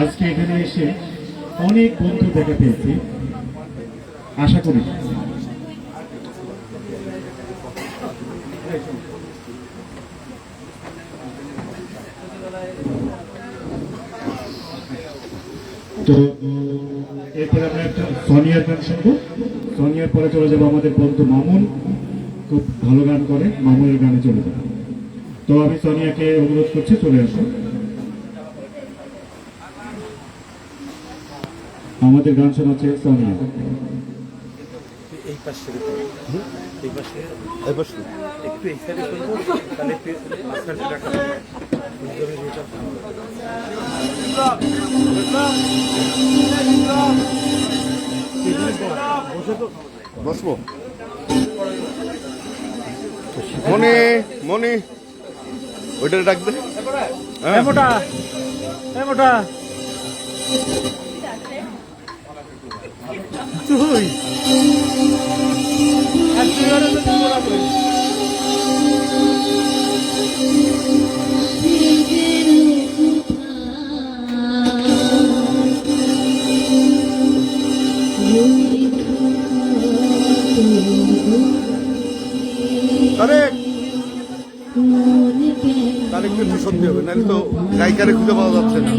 আজকে এখানে এসে অনেক বন্ধু দেখা পেয়েছি আশা করি। তো এরপরে আমরা একটা সোনিয়ার গান শুনব। সোনিয়ার পরে চলে যাব আমাদের বন্ধু মামুন। খুব ভালো গান করে। মামুনের গানে চলে যাব। তো আমি সোনিয়াকে অনুরোধ করছি, চলে আসো আমাদের গান শোনাচ্ছে সোনিয়া এই পাশে এই পাশে এই পাশে একটু এই সাইডে শুনব তাহলে মাঝখানে রাখা বসবো? মনে মনে ওইটা ডাকবে? হ্যাঁ। মোটা হ্যাঁ মোটা তুই। আর তুই আর তো তুই করিস। আরে। তার একটু ভীষণ হবে, নাহলে তো গায়িকারে খুঁজে পাওয়া যাচ্ছে না।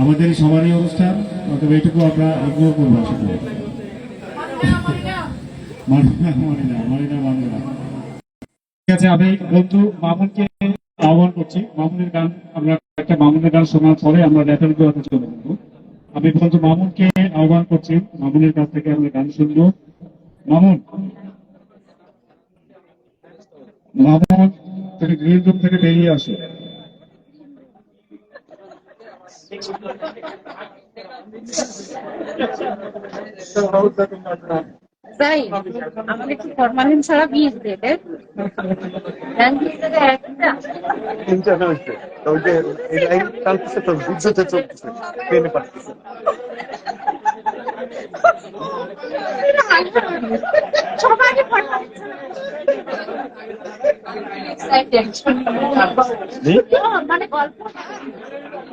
আমাদের সবারই অনুষ্ঠান অথবা এইটুকু আমরা ইগনোর করব, আশা ঠিক আছে, আমি বন্ধু মামুনকে আহ্বান করছি। মামুনের গান, আমরা একটা মামুনের গান শোনার পরে আমরা র্যাপের গুলোতে চলে যাব। আমি বন্ধু মামুনকে আহ্বান করছি। মামুনের কাছ থেকে আমরা গান শুনব। মামুন। মামুন, তুমি গ্রিন রুম থেকে বেরিয়ে আসো। তাই? আমাকে কি ফরমালিন ছাড়া দেবে মানে গল্প।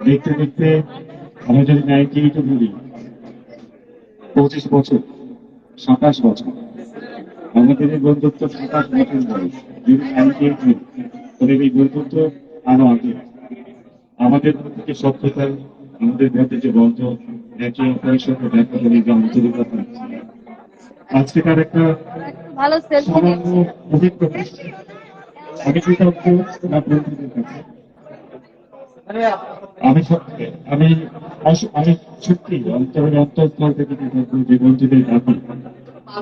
দেখতে দেখতে আমরা যদি নাইনটি এইটে বলি পঁচিশ বছর সাতাশ বছর আমাদের এই বন্ধুত্ব সাতাশ বছর বয়স যদি নাইনটি এইট তবে এই বন্ধুত্ব আরও আগে। আমাদের মধ্যে সভ্যতা আমাদের মধ্যে যে বন্ধ অপরের সাথে দেখা করি যে আন্তরিকতা আজকেকার একটা সামান্য অভিজ্ঞতা। আমি কৃতজ্ঞ আমার বন্ধুদের কাছে। আমি আমি আমি সত্যি অন্তঃস্থল থেকে যে বন্ধুদের ডাকি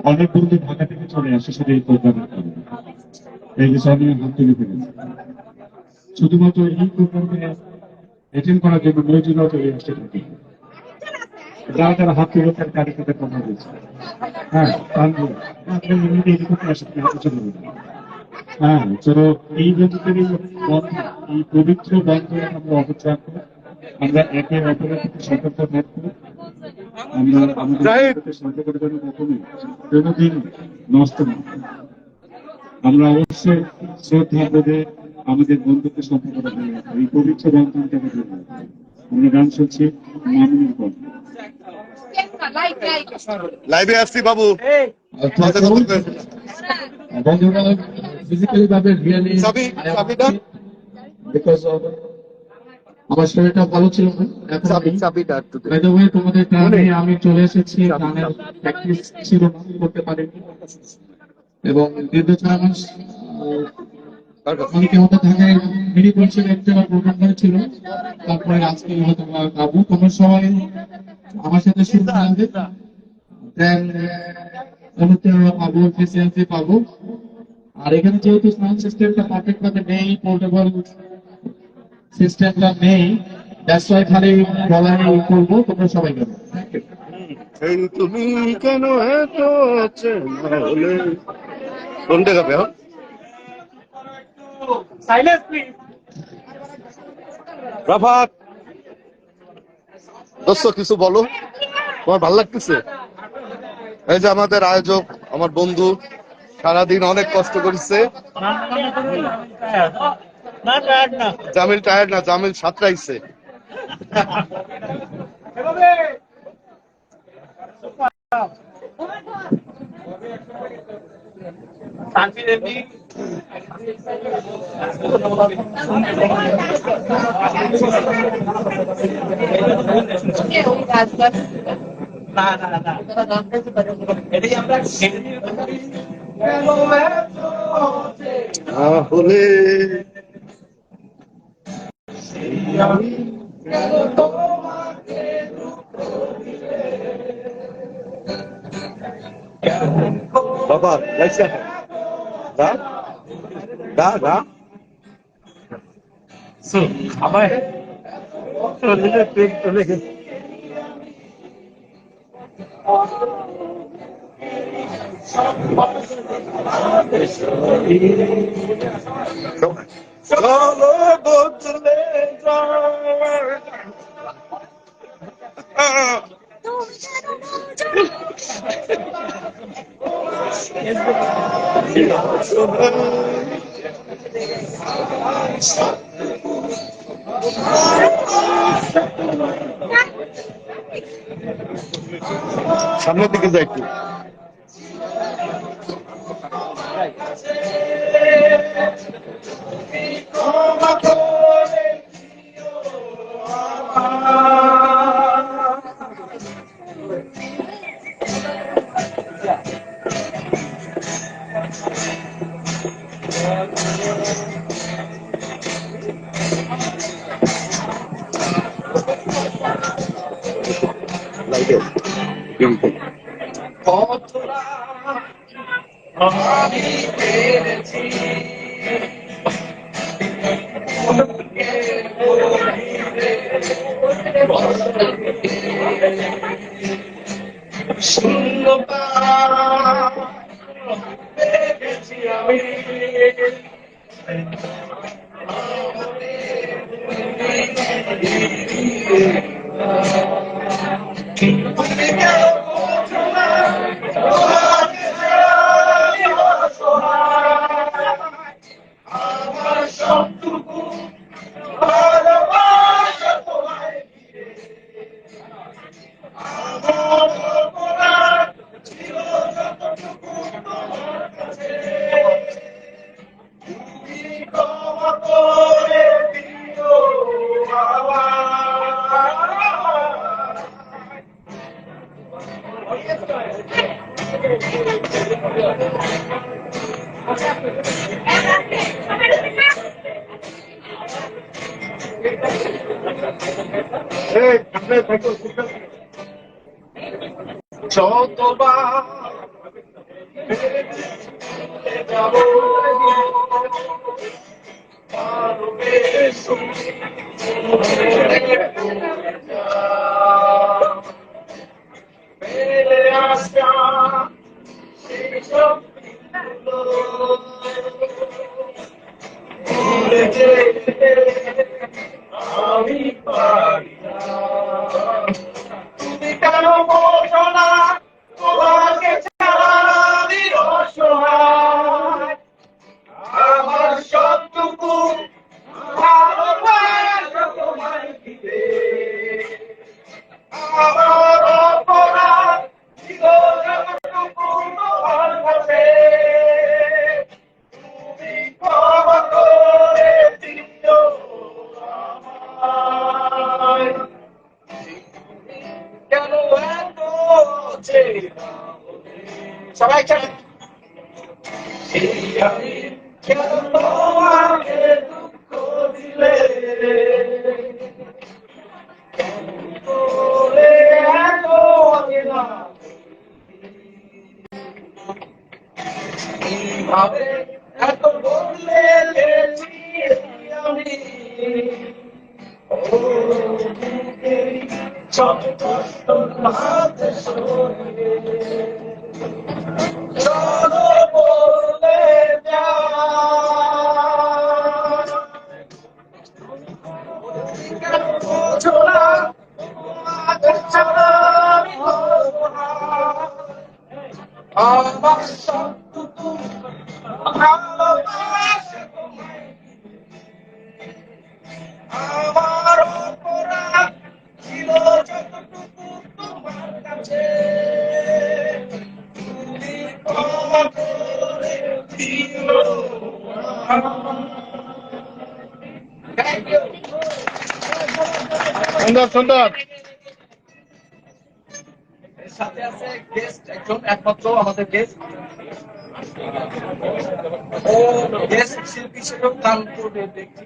অনেক বন্ধু ঢাকা থেকে চলে আসে শুধু এই প্রোগ্রামের কারণে। এই যে সব নিয়ে হাত তুলে ফেলেছে। শুধুমাত্র এই প্রোগ্রামে অ্যাটেন্ড করার জন্য মহিলারাও চলে আসতে থাকে। যারা যারা হাত তুলে তার কারি সাথে কথা বলছে। হ্যাঁ করতে হাতে চলে হ্যাঁ তো এই বন্ধুদের এই পবিত্র বন্ধন আমরা অবশ্যই রাখব আমরা একে অপরের প্রতি সতর্ক থাকব। আমরা আমাদের করে কখনোই কোনোদিন নষ্ট না আমরা অবশ্যই শ্রদ্ধা বোধে আমাদের বন্ধুকে সম্পর্কটা ধরে রাখব এই পবিত্র বন্ধনটাকে ধরে রাখব আমরা গান শুনছি মামুনের গল্প। লাইভে আসছি বাবু। বন্ধুরা ফিজিক্যালি ভাবে রিয়েলি বিকজ আমার শরীরটা ভালো ছিল না এখন। বাই দ্য ওয়ে তোমাদের আমি চলে এসেছি গানের প্র্যাকটিস ছিল না করতে পারিনি। এবং দীর্ঘ ছয় মাস আহ, কার কাছে? অনেকে হয়তো ঢাকায় মিনি কনসার্ট একটা প্রোগ্রাম হয়েছিল। তারপরে আজকে হয়তো বা গাবো তোমরা সবাই আমার সাথে শুরু করবে। দেন পাবো এফিসিয়েন্সি পাবো। আর এখানে যেহেতু সাউন্ড সিস্টেমটা পারফেক্ট ভাবে নেই পোর্টেবল সিস্টেমটা নেই দ্যাটস ওয়াই খালি গলায় করব তোমরা সবাই করো থ্যাংক ইউ এই তুমি কেন এত কোনটা গাবে হ্যাঁ রাফাত! দোস্ত কিছু বলো। তোমার ভালো লাগতেছে? এই যে আমাদের আয়োজক আমার বন্ধু। সারাদিন অনেক কষ্ট করেছে। জামিল টায়ার্ড না জামিল সাঁতরাইছে। তাহলে বাবা লাইসা গা গা গা আমার শরীরে পেট চলে গেছে চলো বদলে সামনের দিকে যাই ভাই identity. চতবা হচ্ছে। সবাই একসাথে কীভাবে এত বদলে আমি? ও সব কষ্ট সুন্দর সুন্দর। সাথে আছে গেস্ট একজন, একমাত্র আমাদের গেস্ট ও গেস্ট শিল্পী হিসেবেও কাম করবে দেখছি।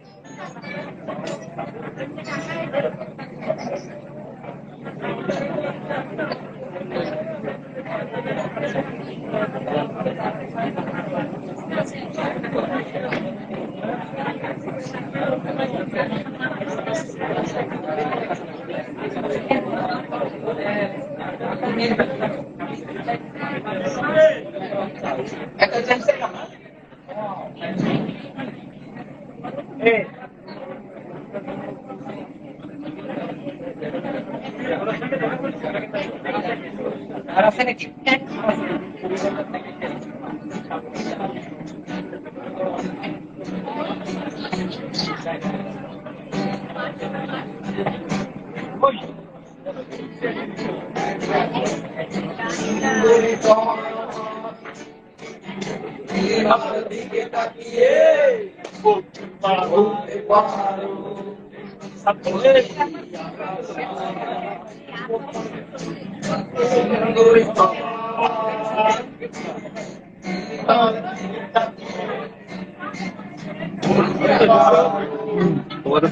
তোমাদের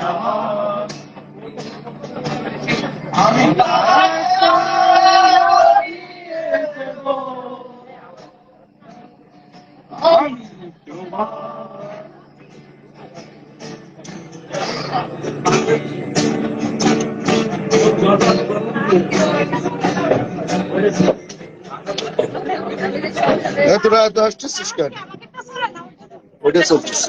লাইক তোরা এত আসছিস কেন ওইটা চলছিস